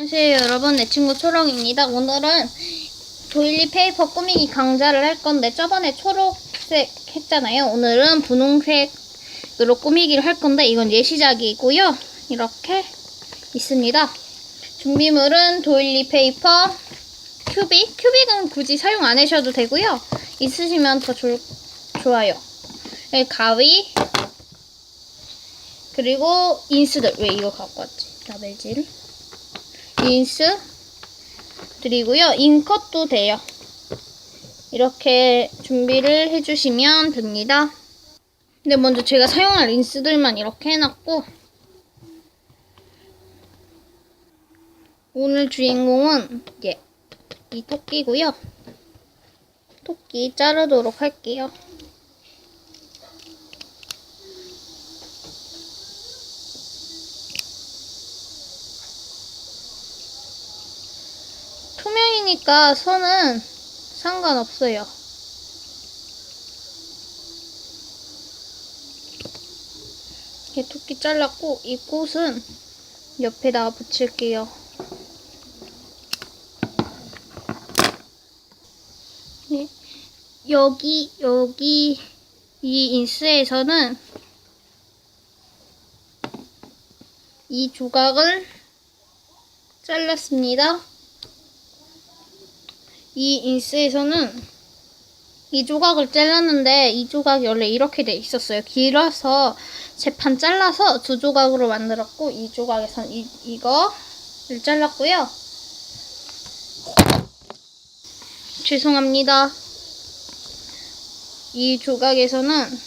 안녕하세요 여러분. 내 친구 초롱입니다. 오늘은 도일리 페이퍼 꾸미기 강좌를 할 건데 저번에 초록색 했잖아요. 오늘은 분홍색으로 꾸미기를 할 건데 이건 예시작이고요. 이렇게 있습니다. 준비물은 도일리 페이퍼 큐빅. 큐빅은 굳이 사용 안 하셔도 되고요. 있으시면 더 좋, 좋아요. 네, 가위. 그리고 인스들. 왜 이거 갖고 왔지? 라벨지를 인스 드리고요. 인컷도 돼요. 이렇게 준비를 해주시면 됩니다. 근데 먼저 제가 사용할 인스들만 이렇게 해놨고 오늘 주인공은 예, 이 토끼고요. 토끼 자르도록 할게요. 투명이니까 선은 상관없어요. 이렇게 토끼 잘랐고 이 꽃은 옆에다가 붙일게요. 네. 여기 여기 이 인스에서는 이 조각을 잘랐습니다. 이 인스에서는 이 조각을 잘랐는데 이 조각이 원래 이렇게 돼 있었어요. 길어서 재판 잘라서 두 조각으로 만들었고 이 조각에선 이, 이거를 잘랐고요. 죄송합니다. 이 조각에서는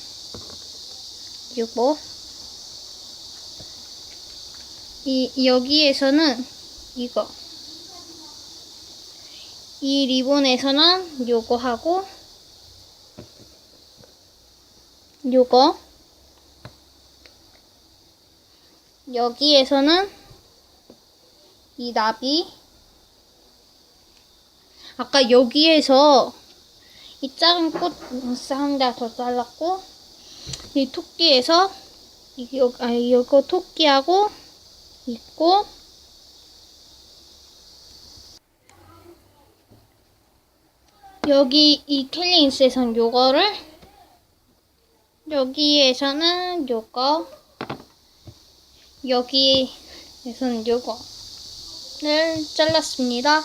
이거 이 여기에서는 이거 이 리본에서는 요거 하고 요거. 여기에서는 이 나비. 아까 여기에서 이 작은 꽃 상자 더 잘랐고 이 토끼에서 이 요, 아 요거 토끼하고 있고 여기 이 캘리인스에선 요거를 여기에서는 요거 여기에서는 요거를 잘랐습니다.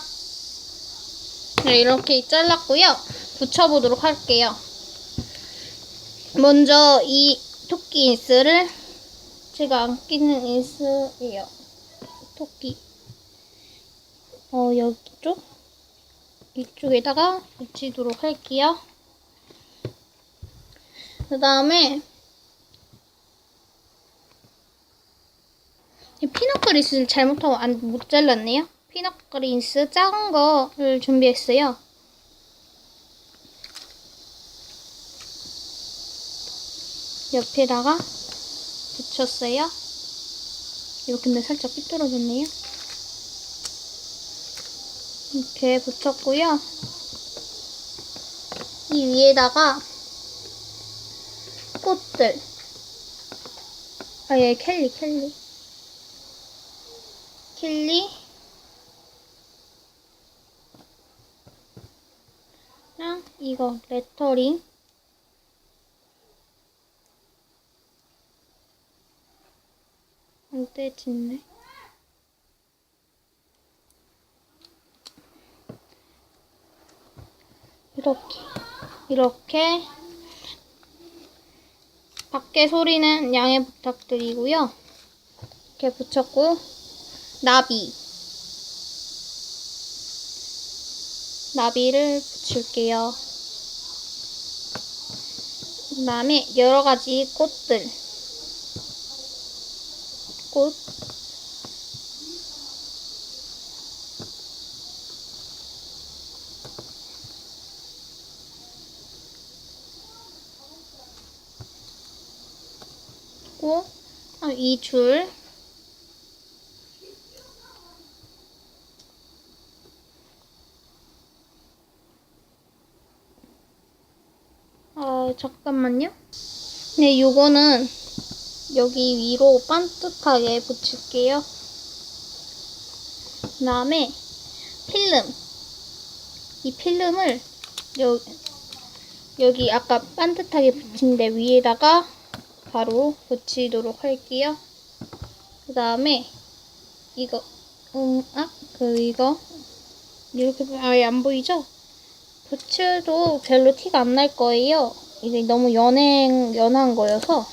네, 이렇게 잘랐고요. 붙여보도록 할게요. 먼저 이 토끼 인스를 제가 안 끼는 인스예요. 토끼. 어, 여기 쪽? 이쪽에다가 붙이도록 할게요. 그 다음에 피넛그리스를 잘못하고 안, 못 잘랐네요. 피넛그리스 작은 거를 준비했어요. 옆에다가 붙였어요. 이거 근데 살짝 삐뚤어졌네요. 이렇게 붙였고요. 이 위에다가 꽃들. 아, 얘 켈리, 켈리. 켈리. 랑 이거 레터링. 안 떼진네. 이렇게 이렇게 밖에 소리는 양해 부탁드리고요. 이렇게 붙였고 나비 나비를 붙일게요. 그 다음에 여러 가지 꽃들 꽃 있고 아, 이 줄. 아, 잠깐만요. 네, 요거는 여기 위로 반듯하게 붙일게요. 그 다음에 필름. 이 필름을 여, 여기 아까 반듯하게 붙인 데 위에다가 바로 붙이도록 할게요. 그 다음에 이거, 음, 아, 그, 이거. 이렇게 아예 안 보이죠? 부츠도 별로 티가 안 날 거예요. 이게 너무 연행, 연한 거여서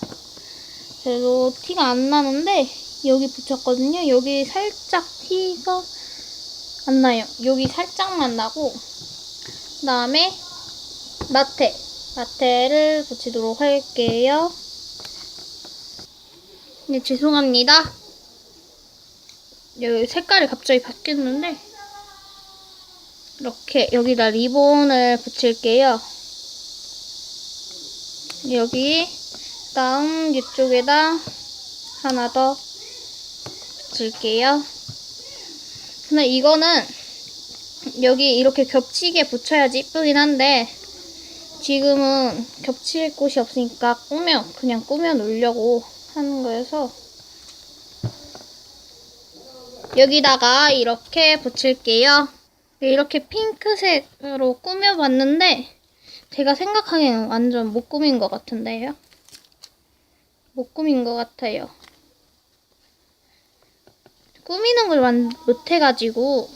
별로 티가 안 나는데 여기 붙였거든요. 여기 살짝 티가 안 나요. 여기 살짝만 나고 그 다음에 마테 마테를 붙이도록 할게요. 네, 죄송합니다. 여기 색깔이 갑자기 바뀌었는데 이렇게 여기다 리본을 붙일게요. 여기 다음 이쪽에다 하나 더 붙일게요. 근데 이거는 여기 이렇게 겹치게 붙여야지 이쁘긴 한데 지금은 겹칠 곳이 없으니까 꾸며 그냥 꾸며 놓으려고 하는 거여서 여기다가 이렇게 붙일게요. 이렇게 핑크색으로 꾸며봤는데 제가 생각하기에는 완전 못 꾸민 것 같은데요. 못 꾸민 것 같아요. 꾸미는 걸 완- 못해가지고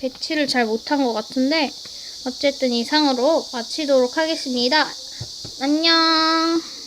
배치를 잘 못한 것 같은데 어쨌든 이상으로 마치도록 하겠습니다. 안녕.